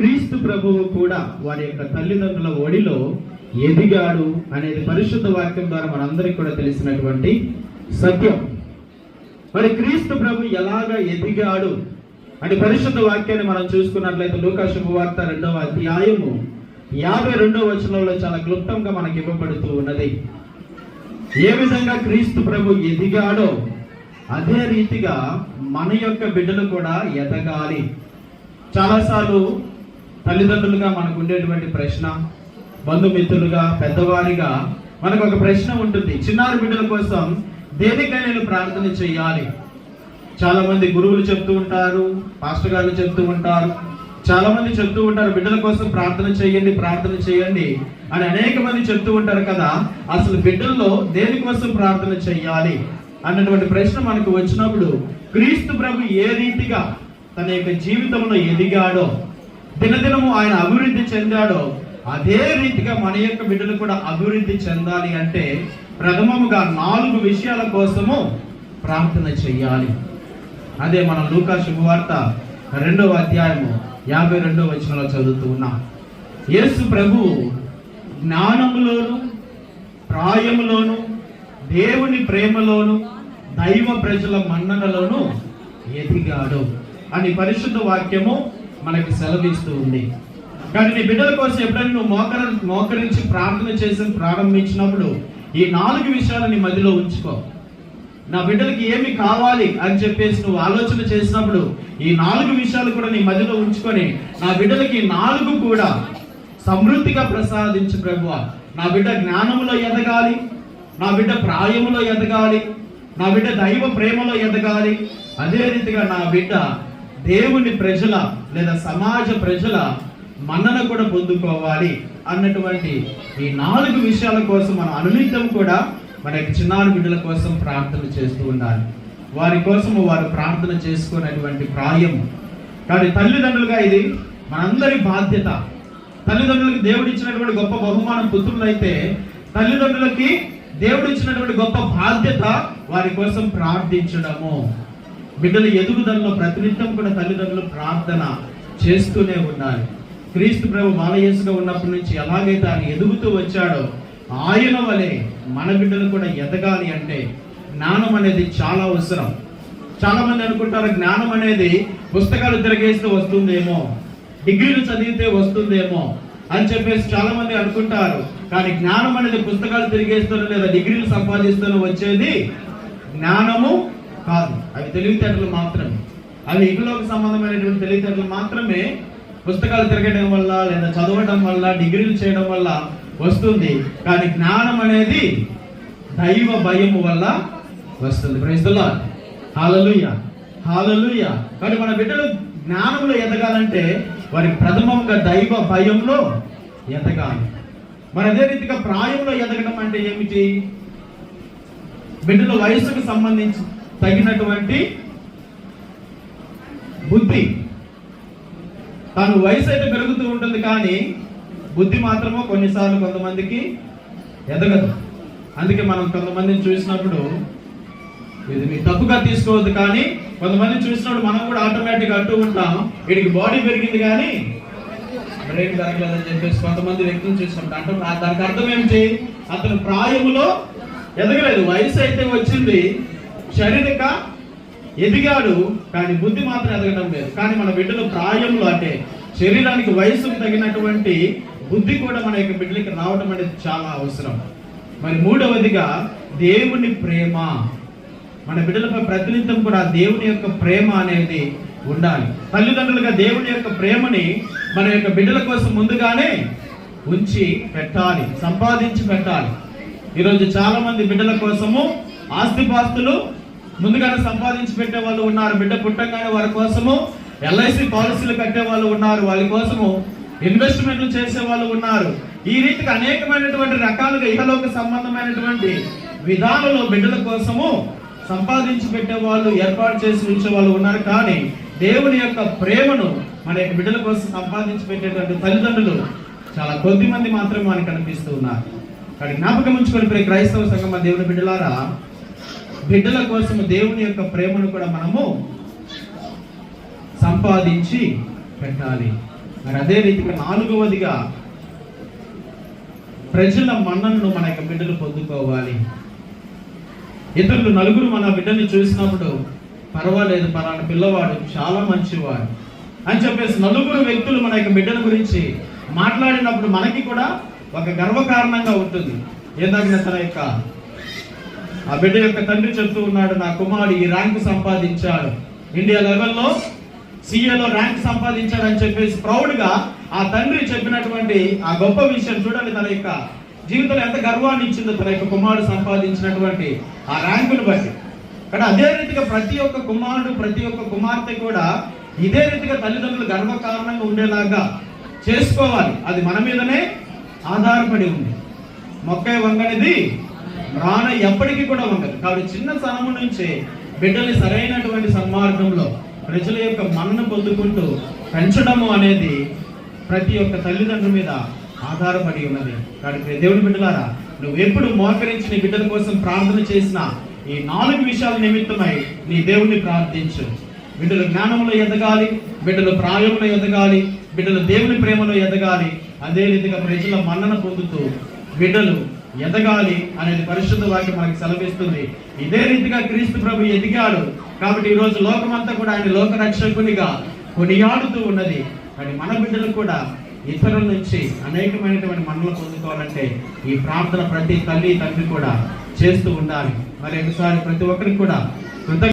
క్రీస్తు ప్రభువు కూడా వారి యొక్క తల్లిదండ్రుల ఒడిలో ఎదిగాడు అనేది పరిశుద్ధ వాక్యం ద్వారా మనందరికీ కూడా తెలిసినటువంటి సత్యం. మరి క్రీస్తు ప్రభు ఎలాగ ఎదిగాడు అని పరిశుద్ధ వాక్యాన్ని మనం చూసుకున్నట్లయితే లూకా శుభవార్త రెండవ అధ్యాయము యాభై రెండవ వచనంలో చాలా క్లుప్తంగా మనకి ఇవ్వబడుతూ ఉన్నది. ఏ విధంగా క్రీస్తు ప్రభు ఎదిగాడో అదే రీతిగా మన యొక్క బిడ్డలు కూడా ఎదగాలి. చాలాసార్లు తల్లిదండ్రులుగా మనకు ఉండేటువంటి ప్రశ్న బంధుమిత్రులుగా పెద్దవారిగా మనకు ఒక ప్రశ్న ఉంటుంది. చిన్నారి బిడ్డల కోసం దేనికై నేను ప్రార్థన చేయాలి. చాలా మంది గురువులు చెప్తూ ఉంటారు పాస్టర్ గారు చెప్తూ ఉంటారు. చాలా మంది చెప్తూ ఉంటారు బిడ్డల కోసం ప్రార్థన చేయండి ప్రార్థన చేయండి అని అనేక మంది చెప్తూ ఉంటారు కదా. అసలు బిడ్డల్లో దేనికోసం ప్రార్థన చేయాలి అన్నటువంటి ప్రశ్న మనకు వచ్చినప్పుడు క్రీస్తు ప్రభు ఏ రీతిగా తన యొక్క జీవితంలో ఎదిగాడో దినదినము ఆయన అభివృద్ధి చెందాడో అదే రీతిగా మన యొక్క బిడ్డలు కూడా అభివృద్ధి చెందాలి అంటే ప్రథమముగా నాలుగు విషయాల కోసము ప్రార్థన చెయ్యాలి. అదే మనం లూకా శుభవార్త రెండవ అధ్యాయము యాభై రెండవ వచనంలో చదువుతూ ఉన్నాం. యేసు ప్రభు జ్ఞానములోను ప్రాయములోను దేవుని ప్రేమలోను దైవ ప్రజల మన్ననలోను ఎదిగాడు అని పరిశుద్ధ వాక్యము మనకి సెలవిస్తూ ఉంది. కానీ నీ బిడ్డల కోసం ఎప్పుడైనా నువ్వు మోకర మోకరించి ప్రార్థన చేసి ప్రారంభించినప్పుడు ఈ నాలుగు విషయాలు నీ మధ్యలో ఉంచుకో. నా బిడ్డలకి ఏమి కావాలి అని చెప్పేసి నువ్వు ఆలోచన చేసినప్పుడు ఈ నాలుగు విషయాలు కూడా నీ మధ్యలో ఉంచుకొని నా బిడ్డలకి నాలుగు కూడా సమృద్ధిగా ప్రసాదించు ప్రభువ. నా బిడ్డ జ్ఞానములో ఎదగాలి నా బిడ్డ ప్రాయములో ఎదగాలి నా బిడ్డ దైవ ప్రేమలో ఎదగాలి. అదే రీతిగా నా బిడ్డ దేవుని ప్రజల లేదా సమాజ ప్రజల మన్నన కూడా పొందుకోవాలి అన్నటువంటి ఈ నాలుగు విషయాల కోసం మనం అనునిత్యం కూడా మన చిన్నారు చిన్నారి బిడ్డల కోసం ప్రార్థన చేస్తూ ఉండాలి. వారి కోసము వారు ప్రార్థన చేసుకునేటువంటి ప్రాయం. కానీ తల్లిదండ్రులుగా ఇది మనందరి బాధ్యత. తల్లిదండ్రులకి దేవుడు ఇచ్చినటువంటి గొప్ప బహుమానం పుత్రులైతే తల్లిదండ్రులకి దేవుడు ఇచ్చినటువంటి గొప్ప బాధ్యత వారి కోసం ప్రార్థించడము. బిడ్డల ఎదుగుదలలో ప్రతినిత్యం కూడా తల్లిదండ్రులు ప్రార్థన చేస్తూనే ఉన్నారు క్రీస్తు ప్రభు బాలయేసుగా ఉన్నప్పటి నుంచి ఎలాగైతే ఆయన ఎదుగుతూ వచ్చాడో ఆయన వలె మన బిడ్డలు కూడా ఎదగాలి అంటే జ్ఞానం అనేది చాలా అవసరం. చాలా మంది అనుకుంటారు జ్ఞానం అనేది పుస్తకాలు తిరగేస్తే వస్తుందేమో డిగ్రీలు చదివితే వస్తుందేమో అని చెప్పేసి చాలా మంది అనుకుంటారు. కానీ జ్ఞానం అనేది పుస్తకాలు తిరిగేస్తాను లేదా డిగ్రీలు సంపాదిస్తాను వచ్చేది జ్ఞానము కాదు. అవి తెలివితేటలు మాత్రమే. అవి ఇగులోకి సంబంధమైనటువంటి తెలివితేటలు మాత్రమే పుస్తకాలు తిరగడం వల్ల లేదా చదవడం వల్ల డిగ్రీలు చేయడం వల్ల వస్తుంది. కానీ జ్ఞానం అనేది దైవ భయం వల్ల వస్తుంది. ప్రజలా హాలలుయ హాలలుయ కానీ మన బిడ్డలు జ్ఞానంలో ఎదగాలంటే వారి ప్రథమంగా దైవ భయంలో ఎదగాలి. మరి అదే రీతిగా ప్రాయంలో ఎదగడం అంటే ఏమిటి? బిడ్డల వయసుకు సంబంధించి తగినటువంటి బుద్ధి. తను వయసు అయితే పెరుగుతూ ఉంటుంది కానీ బుద్ధి మాత్రమో కొన్నిసార్లు కొంతమందికి ఎదగదు. అందుకే మనం కొంతమందిని చూసినప్పుడు ఇది మీ తప్పుగా తీసుకోవద్దు కానీ కొంతమంది చూసినప్పుడు మనం కూడా ఆటోమేటిక్ అంటూ ఉంటాం వీడికి బాడీ పెరిగింది కానీ బ్రెయిన్ పెరగలేదని చెప్పేసి కొంతమంది వ్యక్తులు చూసినప్పుడు అంటే దానికి అర్థం ఏమిటి? అతను ప్రాయములో ఎదగలేదు. వయసు అయితే వచ్చింది శారీరక ఎదిగాడు కానీ బుద్ధి మాత్రం ఎదగడం లేదు. కానీ మన బిడ్డలు ప్రాయంలో అంటే శరీరానికి వయసుకు తగినటువంటి బుద్ధి కూడా మన యొక్క బిడ్డలకి రావడం అనేది చాలా అవసరం. మరి మూడవదిగా దేవుని ప్రేమ. మన బిడ్డలపై ప్రతినిత్యం కూడా దేవుని యొక్క ప్రేమ అనేది ఉండాలి. తల్లిదండ్రులుగా దేవుని యొక్క ప్రేమని మన యొక్క బిడ్డల కోసం ముందుగానే ఉంచి పెట్టాలి సంపాదించి పెట్టాలి. ఈరోజు చాలా మంది బిడ్డల కోసము ఆస్తిపాస్తులు ముందుగానే సంపాదించి పెట్టే వాళ్ళు ఉన్నారు. బిడ్డ పుట్టంగానే వారి కోసము ఎల్ఐసి పాలసీలు కట్టే వాళ్ళు ఉన్నారు. వాళ్ళ కోసము ఇన్వెస్ట్మెంట్లు చేసే వాళ్ళు ఉన్నారు. ఈ రీతికి అనేకమైనటువంటి రకాలుగా ఇహలోక సంబంధమైనటువంటి విధానంలో బిడ్డల కోసము సంపాదించి పెట్టే వాళ్ళు ఏర్పాటు చేసి ఉంచే వాళ్ళు ఉన్నారు. కానీ దేవుని యొక్క ప్రేమను మన యొక్క బిడ్డల కోసం సంపాదించి పెట్టేటువంటి తల్లిదండ్రులు చాలా కొద్ది మంది మాత్రమే మనకు కనిపిస్తూ ఉన్నారు. కానీ జ్ఞాపకం ఉంచుకొని ప్రతి క్రైస్తవ సంఘం దేవుని బిడ్డలారా బిడ్డల కోసం దేవుని యొక్క ప్రేమను కూడా మనము సంపాదించి పెట్టాలి. మరి అదే రీతిగా నాలుగవదిగా ప్రజల మన్నను మన యొక్క బిడ్డలు పొందుకోవాలి. ఇతరులు నలుగురు మన బిడ్డని చూసినప్పుడు పర్వాలేదు పలానా పిల్లవాడు చాలా మంచివాడు అని చెప్పేసి నలుగురు వ్యక్తులు మన యొక్క బిడ్డల గురించి మాట్లాడినప్పుడు మనకి కూడా ఒక గర్వకారణంగా ఉంటుంది. ఏదైనా తన యొక్క ఆ బిడ్డ యొక్క తండ్రి చెప్తూ ఉన్నాడు నా కుమారుడు ఈ ర్యాంక్ సంపాదించాడు. ఇండియా లెవెల్లో సీఏలో ర్యాంక్ సంపాదించాడు అని చెప్పేసి ప్రౌడ్గా ఆ తండ్రి చెప్పినటువంటి ఆ గొప్ప విషయం చూడండి తన యొక్క జీవితంలో ఎంత గర్వాన్ని ఇచ్చిందో తన యొక్క కుమారుడు సంపాదించినటువంటి ఆ ర్యాంకును బట్టి. కానీ అదే రీతిగా ప్రతి ఒక్క కుమారుడు ప్రతి ఒక్క కుమార్తె కూడా ఇదే రీతిగా తల్లిదండ్రులు గర్వకారణంగా ఉండేలాగా చేసుకోవాలి. అది మన మీదనే ఆధారపడి ఉంది. మొక్క వంగనిది రాన ఎప్పటికీ కూడా ఉండదు. కాబట్టి చిన్న స్థలము నుంచే బిడ్డల్ని సరైనటువంటి సన్మార్గంలో ప్రజల యొక్క మన్నను పొందుకుంటూ పెంచడము అనేది ప్రతి ఒక్క తల్లిదండ్రుల మీద ఆధారపడి ఉన్నది. కాబట్టి దేవుని బిడ్డలారా నువ్వు ఎప్పుడు మోకరించి నీ బిడ్డల కోసం ప్రార్థన చేసిన ఈ నాలుగు విషయాల నిమిత్తమై నీ దేవుణ్ణి ప్రార్థించు. బిడ్డలు జ్ఞానంలో ఎదగాలి బిడ్డలు ప్రాయంలో ఎదగాలి బిడ్డలు దేవుని ప్రేమలో ఎదగాలి. అదే రీతిగా ప్రజల మన్నన పొందుతూ బిడ్డలు ఎదగాలి అనేది పరిశుద్ధ వాక్యం మనకి సెలవిస్తుంది. ఇదే రీతిగా క్రీస్తు ప్రభు ఎదిగాడు. కాబట్టి ఈరోజు లోకమంతా కూడా ఆయన లోక రక్షకునిగా కొనియాడుతూ ఉన్నది. కానీ మన బిడ్డలు కూడా ఇతరుల నుంచి అనేకమైనటువంటి మనలు పొందుకోవాలంటే ఈ ప్రార్థన ప్రతి తల్లి తండ్రి కూడా చేస్తూ ఉండాలి. మరి ఒకసారి ప్రతి ఒక్కరికి కూడా కృతజ్ఞ